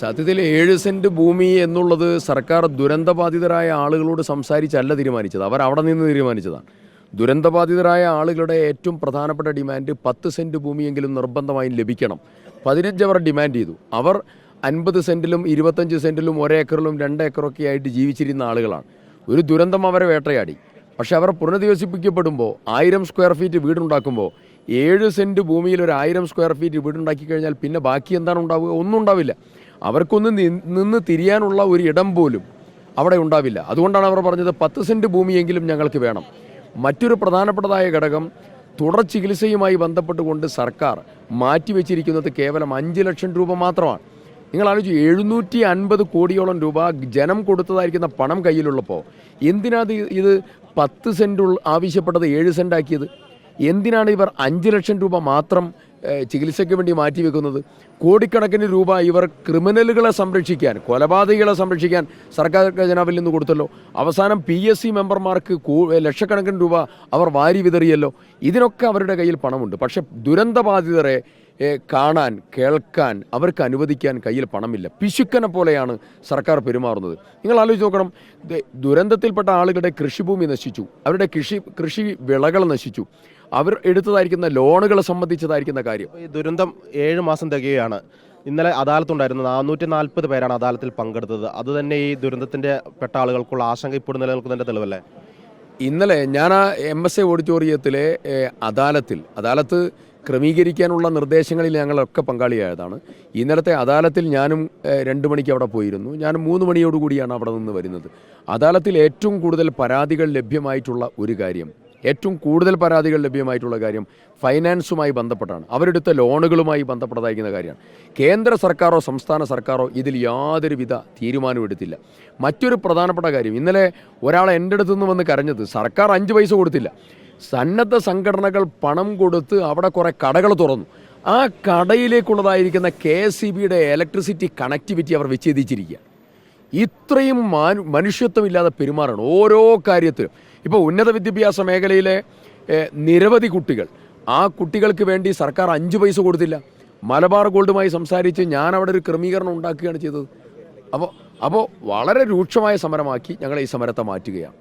സത്യത്തിൽ ഏഴ് സെന്റ് ഭൂമി എന്നുള്ളത് സർക്കാർ ദുരന്തബാധിതരായ ആളുകളോട് സംസാരിച്ചല്ല തീരുമാനിച്ചത്. അവർ അവിടെ നിന്ന് തീരുമാനിച്ചതാണ്. ദുരന്തബാധിതരായ ആളുകളുടെ ഏറ്റവും പ്രധാനപ്പെട്ട ഡിമാൻഡ് പത്ത് സെന്റ് ഭൂമിയെങ്കിലും നിർബന്ധമായും ലഭിക്കണം. പതിനഞ്ച് അവർ ഡിമാൻഡ് ചെയ്തു. അവർ അൻപത് സെന്റിലും ഇരുപത്തഞ്ച് സെന്റിലും ഒരേക്കറിലും രണ്ട് ഏക്കറൊക്കെ ആയിട്ട് ജീവിച്ചിരുന്ന ആളുകളാണ്. ഒരു ദുരന്തം അവരെ വേട്ടയാടി. പക്ഷെ അവർ പുനരധിവസിപ്പിക്കപ്പെടുമ്പോൾ ആയിരം സ്ക്വയർ ഫീറ്റ് വീടുണ്ടാക്കുമ്പോൾ ഏഴ് സെന്റ് ഭൂമിയിൽ ഒരു ആയിരം സ്ക്വയർ ഫീറ്റ് വീടുണ്ടാക്കി കഴിഞ്ഞാൽ പിന്നെ ബാക്കി എന്താണ് ഉണ്ടാവുക? ഒന്നും ഉണ്ടാവില്ല. അവർക്കൊന്ന് നിന്ന് തിരിയാനുള്ള ഒരു ഇടം പോലും അവിടെ ഉണ്ടാവില്ല. അതുകൊണ്ടാണ് അവർ പറഞ്ഞത് പത്ത് സെന്റ് ഭൂമിയെങ്കിലും ഞങ്ങൾക്ക് വേണം. മറ്റൊരു പ്രധാനപ്പെട്ടതായ ഘടകം തുടർ ചികിത്സയുമായി ബന്ധപ്പെട്ടുകൊണ്ട് സർക്കാർ മാറ്റിവെച്ചിരിക്കുന്നത് കേവലം അഞ്ച് ലക്ഷം രൂപ മാത്രമാണ്. നിങ്ങൾ ആലോചിച്ചു എഴുന്നൂറ്റി അൻപത് കോടിയോളം രൂപ ജനം കൊടുത്തതായിരിക്കുന്ന പണം കയ്യിലുള്ളപ്പോൾ എന്തിനാണ് ഇത് പത്ത് സെന്റ് ആവശ്യപ്പെട്ടത് ഏഴ് സെന്റാക്കിയത് എന്തിനാണ് ഇവർ അഞ്ച് ലക്ഷം രൂപ മാത്രം ചികിത്സയ്ക്ക് വേണ്ടി മാറ്റിവെക്കുന്നത്. കോടിക്കണക്കിന് രൂപ ഇവർ ക്രിമിനലുകളെ സംരക്ഷിക്കാൻ കൊലപാതകികളെ സംരക്ഷിക്കാൻ സർക്കാർ ഖജനാവിൽ നിന്ന് കൊടുത്തല്ലോ. അവസാനം പി എസ് സി മെമ്പർമാർക്ക് ലക്ഷക്കണക്കിന് രൂപ അവർ വാരി വിതറിയല്ലോ. ഇതിനൊക്കെ അവരുടെ കയ്യിൽ പണമുണ്ട്. പക്ഷെ ദുരന്തബാധിതരെ കാണാൻ കേൾക്കാൻ അവർക്ക് അനുവദിക്കാൻ കയ്യിൽ പണമില്ല. പിശുക്കനെ പോലെയാണ് സർക്കാർ പെരുമാറുന്നത്. നിങ്ങൾ ആലോചിച്ച് നോക്കണം. ദുരന്തത്തിൽപ്പെട്ട ആളുകളുടെ കൃഷിഭൂമി നശിച്ചു. അവരുടെ കൃഷി കൃഷി വിളകൾ നശിച്ചു. അവർ എടുത്തതായിരിക്കുന്ന ലോണുകൾ സംബന്ധിച്ചതായിരിക്കുന്ന കാര്യം. ഈ ദുരന്തം ഏഴ് മാസം തികയുകയാണ്. ഇന്നലെ അദാലത്തുണ്ടായിരുന്നു. നാനൂറ്റി നാൽപ്പത് പേരാണ് അദാലത്തിൽ പങ്കെടുത്തത്. അത് തന്നെ ഈ ദുരന്തത്തിന്റെ പെട്ട ആളുകൾക്കുള്ള ആശങ്ക ഇപ്പോഴും നിലനിൽക്കുന്നതിന്റെ തെളിവല്ലേ? ഇന്നലെ ഞാൻ ആ എം എസ് എ ഓഡിറ്റോറിയത്തിലെ അദാലത്തിൽ അദാലത്ത് ക്രമീകരിക്കാനുള്ള നിർദ്ദേശങ്ങളിൽ ഞങ്ങളൊക്കെ പങ്കാളിയായതാണ്. ഇന്നലത്തെ അദാലത്തിൽ ഞാനും രണ്ട് മണിക്ക് അവിടെ പോയിരുന്നു. ഞാൻ മൂന്ന് മണിയോടുകൂടിയാണ് അവിടെ നിന്ന് വരുന്നത്. അദാലത്തിൽ ഏറ്റവും കൂടുതൽ പരാതികൾ ലഭ്യമായിട്ടുള്ള ഒരു കാര്യം ഏറ്റവും കൂടുതൽ പരാതികൾ ലഭ്യമായിട്ടുള്ള കാര്യം ഫൈനാൻസുമായി ബന്ധപ്പെട്ടാണ്. അവരെടുത്ത ലോണുകളുമായി ബന്ധപ്പെട്ടതായിരിക്കുന്ന കാര്യമാണ്. കേന്ദ്ര സർക്കാരോ സംസ്ഥാന സർക്കാരോ ഇതിൽ യാതൊരുവിധ തീരുമാനവും എടുത്തില്ല. മറ്റൊരു പ്രധാനപ്പെട്ട കാര്യം ഇന്നലെ ഒരാൾ എന്റെ അടുത്തു നിന്ന് വന്ന് കരഞ്ഞത് സർക്കാർ അഞ്ച് പൈസ കൊടുത്തില്ല. സന്നദ്ധ സംഘടനകൾ പണം കൊടുത്ത് അവിടെ കുറേ കടകൾ തുറന്നു. ആ കടയിലേക്കുള്ളതായിരിക്കുന്ന കെ എസ് സി ബിയുടെ ഇലക്ട്രിസിറ്റി കണക്ടിവിറ്റി അവർ വിച്ഛേദിച്ചിരിക്കുക ഇത്രയും മാനു മനുഷ്യത്വമില്ലാതെ പെരുമാറണം ഓരോ കാര്യത്തിലും. ഇപ്പോൾ ഉന്നത വിദ്യാഭ്യാസ മേഖലയിലെ നിരവധി കുട്ടികൾ. ആ കുട്ടികൾക്ക് വേണ്ടി സർക്കാർ അഞ്ച് പൈസ കൊടുത്തില്ല. മലബാർ ഗോൾഡുമായി സംസാരിച്ച് ഞാൻ അവിടെ ഒരു ക്രമീകരണം ഉണ്ടാക്കുകയാണ് ചെയ്തത്. അപ്പോൾ അപ്പോൾ വളരെ രൂക്ഷമായ സമരമാക്കി ഞങ്ങൾ ഈ സമരത്തെ മാറ്റുകയാണ്.